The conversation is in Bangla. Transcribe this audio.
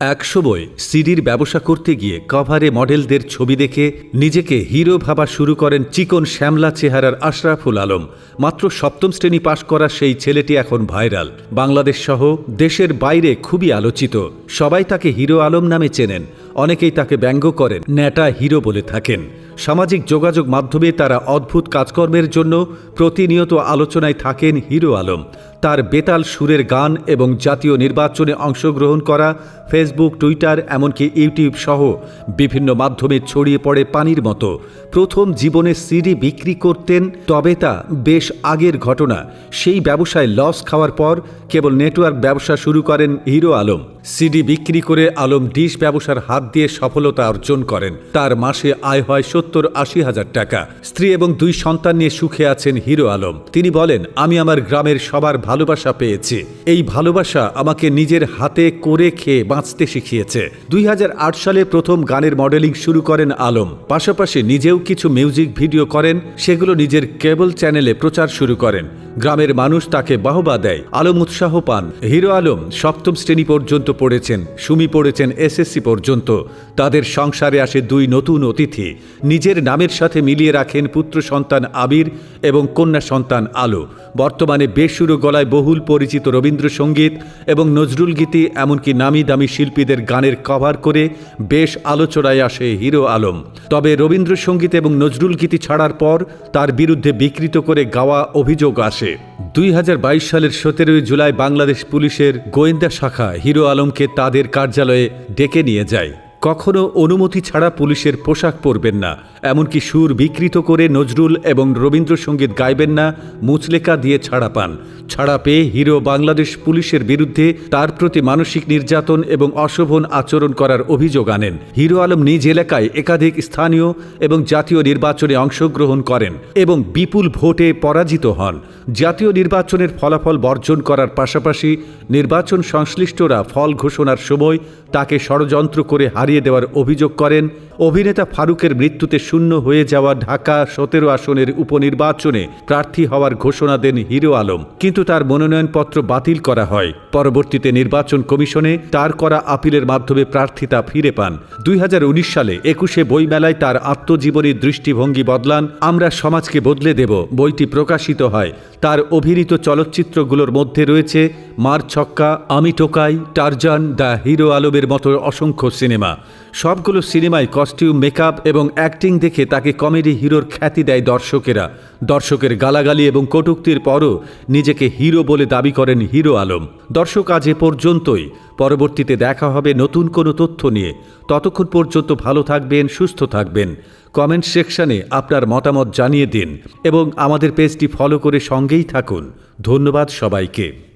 এক সময় সিডির ব্যবসা করতে গিয়ে কভারে মডেলদের ছবি দেখে নিজেকে হিরো ভাবা শুরু করেন চিকন শ্যামলা চেহারার আশরাফুল আলম। মাত্র সপ্তম শ্রেণি পাশ করা সেই ছেলেটি এখন ভাইরাল। বাংলাদেশ সহ দেশের বাইরে খুবই আলোচিত। সবাই তাকে হিরো আলম নামে চেনেন। অনেকেই তাকে ব্যঙ্গ করেন ন্যাটা হিরো বলে থাকেন। সামাজিক যোগাযোগ মাধ্যমে তারা অদ্ভুত কাজকর্মের জন্য প্রতিনিয়ত আলোচনায় থাকেন হিরো আলম। তার বেতাল সুরের গান এবং জাতীয় নির্বাচনে অংশগ্রহণ করা, ফেসবুক, টুইটার, এমনকি ইউটিউব সহ বিভিন্ন মাধ্যমে ছড়িয়ে পড়ে পানির মতো। প্রথম জীবনে সিডি বিক্রি করতেন, তবে তা বেশ আগের ঘটনা। সেই ব্যবসায় লস খাওয়ার পর কেবল নেটওয়ার্ক ব্যবসা শুরু করেন হিরো আলম। সিডি বিক্রি করে আলম ডিশ ব্যবসার হাত দিয়ে সফলতা অর্জন করেন। তার মাসে আয় হয় সত্তর আশি হাজার টাকা। স্ত্রী এবং দুই সন্তান নিয়ে সুখে আছেন হিরো আলম। তিনি বলেন, আমি আমার গ্রামের সবার ভালোবাসা পেয়েছি। এই ভালোবাসা আমাকে নিজের হাতে করে খেয়ে বাঁচতে শিখিয়েছে। দুই হাজার আট সালে প্রথম গানের মডেলিং শুরু করেন আলম। পাশাপাশি নিজেও কিছু মিউজিক ভিডিও করেন, সেগুলো নিজের কেবল চ্যানেলে প্রচার শুরু করেন। গ্রামের মানুষ তাকে বাহবা দেয়। আলম উৎসাহ পান। হিরো আলম সপ্তম শ্রেণি পর্যন্ত পড়েছেন, সুমি পড়েছেন এসএসসি পর্যন্ত। তাদের সংসারে আসে দুই নতুন অতিথি। নিজের নামের সাথে মিলিয়ে রাখেন পুত্র সন্তান আবির এবং কন্যা সন্তান আলো। বর্তমানে বেসুরো গলায় বহুল পরিচিত রবীন্দ্রসঙ্গীত এবং নজরুল গীতি, এমনকি নামি দামি শিল্পীদের গানের কভার করে বেশ আলোচনায় আসে হিরো আলম। তবে রবীন্দ্রসঙ্গীত এবং নজরুল গীতি ছাড়ার পর তার বিরুদ্ধে বিকৃত করে গাওয়া অভিযোগ আসে। দুই হাজার বাইশ সালের সতেরোই জুলাই বাংলাদেশ পুলিশের গোয়েন্দা শাখা হিরো আলমকে তাদের কার্যালয়ে ডেকে নিয়ে যায়। কখনো অনুমতি ছাড়া পুলিশের পোশাক পরবেন না, এমনকি সুর বিকৃত করে নজরুল এবং রবীন্দ্রসঙ্গীত গাইবেন না, মুচলেকা দিয়ে ছাড়া পান। ছাড়া পেয়ে হিরো বাংলাদেশ পুলিশের বিরুদ্ধে তার প্রতি মানসিক নির্যাতন এবং অশোভন আচরণ করার অভিযোগ আনেন। হিরো আলম নিজ এলাকায় একাধিক স্থানীয় এবং জাতীয় নির্বাচনে অংশগ্রহণ করেন এবং বিপুল ভোটে পরাজিত হন। জাতীয় নির্বাচনের ফলাফল বর্জন করার পাশাপাশি নির্বাচন সংশ্লিষ্টরা ফল ঘোষণার সময় তাকে ষড়যন্ত্র করে হারিয়ে দেওয়ার অভিযোগ করেন, অভিনেতা ফারুকের মৃত্যুতে শূন্য হয়ে যাওয়া ঢাকা সতেরো আসনের উপনির্বাচনে প্রার্থী হওয়ার ঘোষণা দেন হিরো আলম। কিন্তু তার মনোনয়নপত্র বাতিল করা হয়। পরবর্তীতে নির্বাচন কমিশনে তার করা আপিলের মাধ্যমে প্রার্থিতা ফিরে পান। দুই হাজার উনিশ সালে একুশে বইমেলায় তার আত্মজীবনীর দৃষ্টিভঙ্গি বদলান, আমরা সমাজকে বদলে দেব বইটি প্রকাশিত হয়। তার অভিনীত চলচ্চিত্রগুলোর মধ্যে রয়েছে মার ছক্কা, আমি টোকাই, টারজান, দ্য হিরো আলমের মতো অসংখ্য সিনেমা। সবগুলো সিনেমায় কস্টিউম, মেকআপ এবং অ্যাক্টিং দেখে তাকে কমেডি হিরোর খ্যাতি দেয় দর্শকেরা। দর্শকের গালাগালি এবং কটুক্তির পরও নিজেকে হিরো বলে দাবি করেন হিরো আলম। দর্শক আজ এ পর্যন্তই। পরবর্তীতে দেখা হবে নতুন কোনো তথ্য নিয়ে। ততক্ষণ পর্যন্ত ভালো থাকবেন, সুস্থ থাকবেন। কমেন্ট সেকশনে আপনার মতামত জানিয়ে দিন এবং আমাদের পেজটি ফলো করে সঙ্গেই থাকুন। ধন্যবাদ সবাইকে।